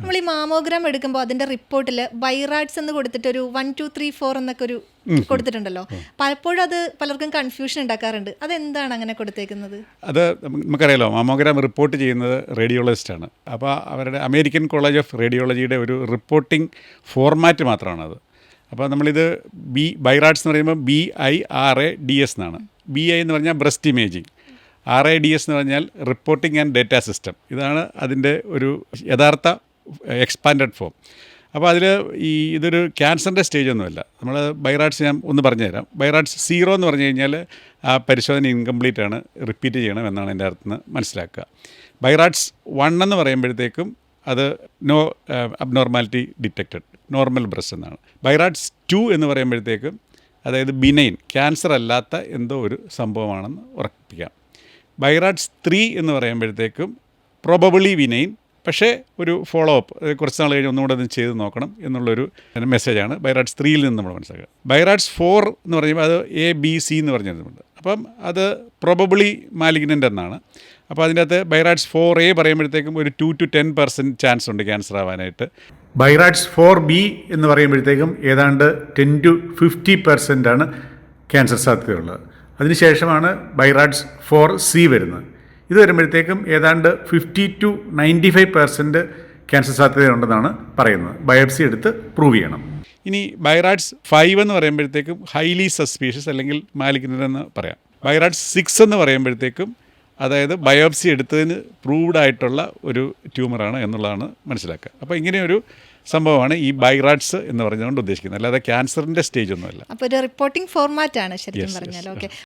നമ്മൾ ഈ മാമോഗ്രാം എടുക്കുമ്പോൾ അതിന്റെ റിപ്പോർട്ടിൽ ബൈറാഡ്സ് എന്ന് കൊടുത്തിട്ട് ഒരു വൺ ടു ത്രീ ഫോർ എന്നൊക്കെ ഒരു കൊടുത്തിട്ടുണ്ടല്ലോ. പലപ്പോഴും അത് പലർക്കും കൺഫ്യൂഷൻ ഉണ്ടാക്കാറുണ്ട്. അതെന്താണ് അങ്ങനെ കൊടുത്തേക്കുന്നത്? അത് നമുക്ക് നമുക്കറിയാലോ മാമോഗ്രാം റിപ്പോർട്ട് ചെയ്യുന്നത് റേഡിയോളജിസ്റ്റ് ആണ് അപ്പോൾ അവരുടെ അമേരിക്കൻ കോളേജ് ഓഫ് റേഡിയോളജിയുടെ ഒരു റിപ്പോർട്ടിംഗ് ഫോർമാറ്റ് മാത്രമാണ് അത് അപ്പോൾ നമ്മളിത് ബി ബൈറാഡ്സ് എന്ന് പറയുമ്പോൾ B I R A D S എന്നാണ്. ബി ഐ എന്ന് പറഞ്ഞാൽ breast imaging. R I D S എന്ന് പറഞ്ഞാൽ റിപ്പോർട്ടിംഗ് ആൻഡ് ഡേറ്റ സിസ്റ്റം. ഇതാണ് അതിന്റെ ഒരു യഥാർത്ഥ എക്സ്പാൻഡഡ് ഫോം അപ്പോൾ അതിൽ ഈ ഇതൊരു ക്യാൻസറിന്റെ സ്റ്റേജ് ഒന്നുമല്ല. നമ്മൾ ബൈറാഡ്സ് ഞാൻ ഒന്ന് പറഞ്ഞുതരാം. ബൈറാഡ്സ് സീറോ എന്ന് പറഞ്ഞു കഴിഞ്ഞാൽ ആ പരിശോധന ഇൻകംപ്ലീറ്റ് ആണ്. റിപ്പീറ്റ് ചെയ്യണം എന്നാണ് എന്റെ അർത്ഥം മനസ്സിലാക്കുക. ബൈറാഡ്സ് വൺ എന്ന് പറയുമ്പോഴത്തേക്കും അത് no abnormality detected normal breast എന്നാണ്. ബൈറാഡ്സ് ടു എന്ന് പറയുമ്പോഴത്തേക്കും അതായത് ബിനൈൻ ക്യാൻസർ അല്ലാത്ത എന്തോ ഒരു സംഭവമാണെന്ന് ഉറപ്പിക്കാം. ബൈറാഡ്സ് ത്രീ എന്ന് പറയുമ്പോഴത്തേക്കും പ്രോബബിളി വിനൈൻ പക്ഷേ ഒരു ഫോളോ അപ്പ് കുറച്ച് നാൾ കഴിഞ്ഞ് ഒന്നുകൂടെ അത് ചെയ്ത് നോക്കണം എന്നുള്ളൊരു മെസ്സേജാണ് ബൈറാഡ്സ് ത്രീയിൽ നിന്ന് നമ്മൾ മനസ്സിലാക്കുക. ബൈറാഡ്സ് ഫോർ എന്ന് പറയുമ്പോൾ അത് എ ബി സി എന്ന് പറഞ്ഞിരുന്നുണ്ട്. അപ്പം അത് പ്രൊബബിളി മാലിഗ്നന്റ് എന്നാണ്. അപ്പോൾ അതിന്റെ അകത്ത് ബൈറാഡ്സ് ഫോർ എ പറയുമ്പോഴത്തേക്കും ഒരു two to ten percent chance ഉണ്ട് ക്യാൻസർ ആവാനായിട്ട്. ബൈറാഡ്സ് ഫോർ ബി എന്ന് പറയുമ്പോഴത്തേക്കും ഏതാണ്ട് ടെൻ ടു ഫിഫ്റ്റി പെർസെന്റ് ആണ് ക്യാൻസർ സാധ്യതയുള്ളത്. അതിനുശേഷമാണ് ബൈറാഡ്സ് ഫോർ സി വരുന്നത്. ഇത് വരുമ്പോഴത്തേക്കും ഏതാണ്ട് fifty to ninety five percent cancer സാധ്യതയുണ്ടെന്നാണ് പറയുന്നത്. ബയോപ്സി എടുത്ത് പ്രൂവ് ചെയ്യണം. ഇനി ബൈറാഡ്സ് ഫൈവ് എന്ന് പറയുമ്പോഴത്തേക്കും ഹൈലി സസ്പീഷ്യസ് അല്ലെങ്കിൽ മാലിക്കുന്നതെന്ന് എന്ന് പറയാം. ബൈറാഡ്സ് സിക്സ് എന്ന് പറയുമ്പോഴത്തേക്കും അതായത് ബയോപ്സി എടുത്തതിന് പ്രൂവ്ഡ് ആയിട്ടുള്ള ഒരു ട്യൂമറാണ് എന്നുള്ളതാണ് മനസ്സിലാക്കുക. അപ്പോൾ ഇങ്ങനെയൊരു സംഭവമാണ് ഈ ബൈറാഡ്സ് എന്ന് പറഞ്ഞുകൊണ്ട് ഉദ്ദേശിക്കുന്നത്. അല്ലാതെ ക്യാൻസറിന്റെ സ്റ്റേജ് ഒന്നുമല്ല. അപ്പോൾ ഒരു റിപ്പോർട്ടിംഗ് ഫോർമാറ്റ് ആണ് ശരിക്കും. പറഞ്ഞാൽ. ഓക്കെ